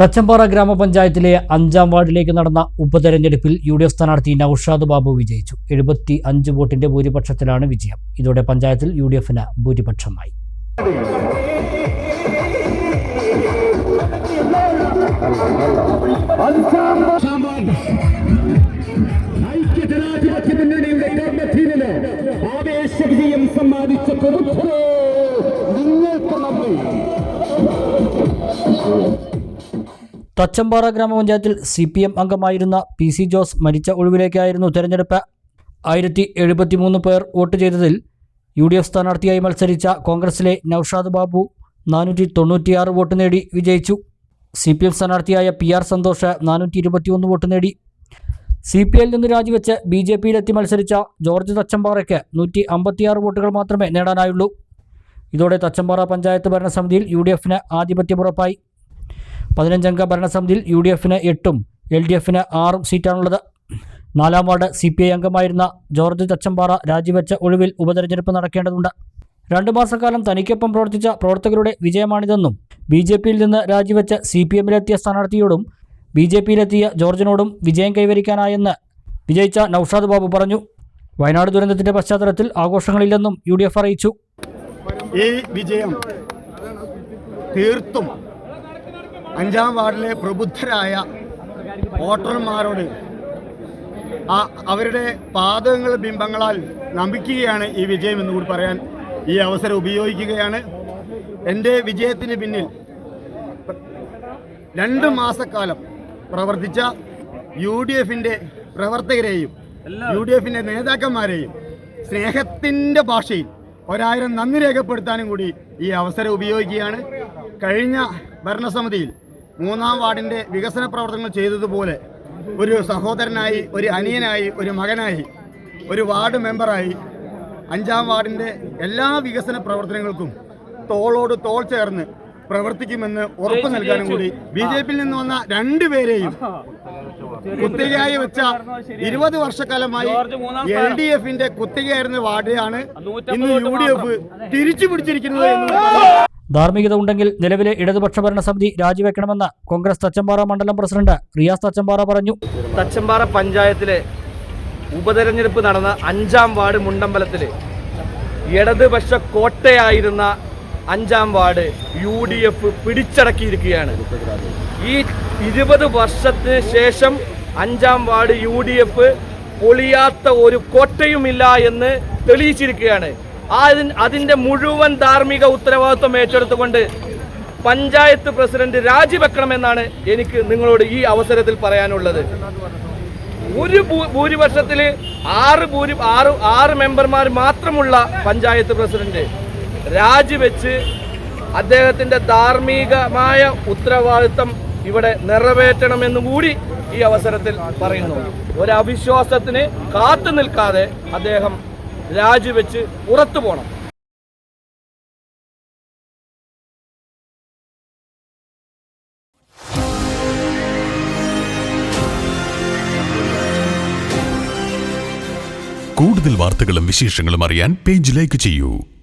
തച്ചമ്പാറ ഗ്രാമപഞ്ചായത്തിലെ അഞ്ചാം വാർഡിലേക്ക് നടന്ന ഉപതെരഞ്ഞെടുപ്പിൽ യു ഡി എഫ് സ്ഥാനാർത്ഥി നൌഷാദ് ബാബു വിജയിച്ചു. എഴുപത്തി അഞ്ച് വോട്ടിന്റെ ഭൂരിപക്ഷത്തിലാണ് വിജയം. ഇതോടെ പഞ്ചായത്തിൽ യു ഡി എഫിന് ഭൂരിപക്ഷമായി. ഐക്യജനാധിപത്യ മുന്നണിയുടെ കർമ്മധീരന് ആവേശ വിജയം സമ്മാനിച്ച തച്ചമ്പാറ ഗ്രാമപഞ്ചായത്തിൽ സി പി എം അംഗമായിരുന്ന പി സി ജോസ് മരിച്ച ഒഴിവിലേക്കായിരുന്നു തെരഞ്ഞെടുപ്പ്. ആയിരത്തി എഴുപത്തിമൂന്ന് പേർ വോട്ട് ചെയ്തതിൽ യു ഡി എഫ് സ്ഥാനാർത്ഥിയായി മത്സരിച്ച കോൺഗ്രസിലെ നൌഷാദ് ബാബു നാനൂറ്റി തൊണ്ണൂറ്റിയാറ് വോട്ട് നേടി വിജയിച്ചു. സി പി എം സ്ഥാനാർത്ഥിയായ പി ആർ സന്തോഷ് നാനൂറ്റി ഇരുപത്തിയൊന്ന് വോട്ട് നേടി. സി പി ഐയിൽ നിന്ന് രാജിവെച്ച് ബി ജെ പിയിലെത്തി മത്സരിച്ച ജോർജ് തച്ചമ്പാറയ്ക്ക് നൂറ്റി അമ്പത്തിയാറ് വോട്ടുകൾ മാത്രമേ നേടാനായുള്ളൂ. ഇതോടെ തച്ചമ്പാറ പഞ്ചായത്ത് ഭരണസമിതിയിൽ യു ഡി എഫിന് ആധിപത്യമുറപ്പായി. പതിനഞ്ചംഗ ഭരണസമിതിയിൽ യു ഡി എഫിന് എട്ടും എൽ ഡി എഫിന് ആറും സീറ്റാണുള്ളത്. നാലാം വാർഡ് സി പി ഐ അംഗമായിരുന്ന ജോർജ് തച്ചമ്പാറ രാജിവെച്ച ഒഴിവിൽ ഉപതെരഞ്ഞെടുപ്പ് നടക്കേണ്ടതുണ്ട്. രണ്ടു മാസക്കാലം തനിക്കൊപ്പം പ്രവർത്തിച്ച പ്രവർത്തകരുടെ വിജയമാണിതെന്നും ബി ജെ പിയിൽ നിന്ന് രാജിവെച്ച സി പി എമ്മിലെത്തിയ സ്ഥാനാർത്ഥിയോടും ബി ജെ പിയിലെത്തിയ ജോർജിനോടും വിജയം കൈവരിക്കാനായെന്ന് വിജയിച്ച നൌഷാദ് ബാബു പറഞ്ഞു. വയനാട് ദുരന്തത്തിന്റെ പശ്ചാത്തലത്തിൽ ആഘോഷങ്ങളില്ലെന്നും യു ഡി എഫ് അറിയിച്ചു. ഈ വിജയം തീർത്തും അഞ്ചാം വാർഡിലെ പ്രബുദ്ധരായ വോട്ടർമാരോട് ആ അവരുടെ പാദങ്ങൾ ബിംബങ്ങളാൽ നമിക്കുകയാണ് ഈ വിജയം എന്ന് കൂടി പറയാൻ ഈ അവസരം ഉപയോഗിക്കുകയാണ്. എന്റെ വിജയത്തിന് പിന്നിൽ രണ്ട് മാസക്കാലം പ്രവർത്തിച്ച യു ഡി എഫിന്റെ പ്രവർത്തകരെയും യു ഡി എഫിന്റെ നേതാക്കന്മാരെയും സ്നേഹത്തിന്റെ ഭാഷയിൽ ഒരായിരം നന്ദി രേഖപ്പെടുത്താനും കൂടി ഈ അവസരം ഉപയോഗിക്കുകയാണ്. കഴിഞ്ഞ ഭരണസമിതിയിൽ മൂന്നാം വാർഡിന്റെ വികസന പ്രവർത്തനങ്ങൾ ചെയ്തതുപോലെ ഒരു സഹോദരനായി ഒരു അനിയനായി ഒരു മകനായി ഒരു വാർഡ് മെമ്പറായി അഞ്ചാം വാർഡിന്റെ എല്ലാ വികസന പ്രവർത്തനങ്ങൾക്കും തോളോട് തോൾ ചേർന്ന് പ്രവർത്തിക്കുമെന്ന് ഉറപ്പ് നൽകാനും കൂടി ബി ജെ പിയിൽ നിന്ന് വന്ന രണ്ടുപേരെയും കുത്തികയായി വെച്ച ഇരുപത് വർഷക്കാലമായി എൽ ഡി എഫിന്റെ കുത്തികയായിരുന്ന വാർഡിലാണ് ഇന്ന് യു ഡി എഫ് തിരിച്ചു പിടിച്ചിരിക്കുന്നത് എന്ന് ധാർമ്മികത ഉണ്ടെങ്കിൽ നിലവിലെ ഇടതുപക്ഷ ഭരണസമിതി രാജിവെക്കണമെന്ന് കോൺഗ്രസ് തച്ചമ്പാറ മണ്ഡലം പ്രസിഡന്റ് റിയാസ് തച്ചമ്പാറ പറഞ്ഞു. തച്ചമ്പാറ പഞ്ചായത്തിലെ ഉപതെരഞ്ഞെടുപ്പ് നടന്ന അഞ്ചാം വാർഡ് മുണ്ടമ്പലത്തിൽ ഇടതുപക്ഷ കോട്ടയായിരുന്ന അഞ്ചാം വാർഡ് യു ഡി എഫ് പിടിച്ചടക്കിയിരിക്കുകയാണ്. ഈ ഇരുപത് വർഷത്തിന് ശേഷം അഞ്ചാം വാർഡ് യു ഡി എഫ് പൊളിയാത്ത ഒരു കോട്ടയുമില്ല എന്ന് തെളിയിച്ചിരിക്കുകയാണ്. അതിന്റെ മുഴുവൻ ധാർമ്മിക ഉത്തരവാദിത്വം ഏറ്റെടുത്തുകൊണ്ട് പഞ്ചായത്ത് പ്രസിഡന്റ് രാജിവെക്കണമെന്നാണ് എനിക്ക് നിങ്ങളോട് ഈ അവസരത്തിൽ പറയാനുള്ളത്. ഒരു ഭൂരിപക്ഷത്തിൽ ആറ് ഭൂരി ആറ് ആറ് മെമ്പർമാർ മാത്രമുള്ള പഞ്ചായത്ത് പ്രസിഡന്റ് രാജിവെച്ച് അദ്ദേഹത്തിന്റെ ധാർമ്മികമായ ഉത്തരവാദിത്തം ഇവിടെ നിറവേറ്റണമെന്ന് കൂടി ഈ അവസരത്തിൽ പറയുന്നു. ഒരു കാത്തു നിൽക്കാതെ അദ്ദേഹം രാജിവെച്ച് പുറത്തു പോകണം കൂടുതൽ വാർത്തകളും വിശേഷങ്ങളും അറിയാൻ പേജ് ലൈക്ക് ചെയ്യൂ.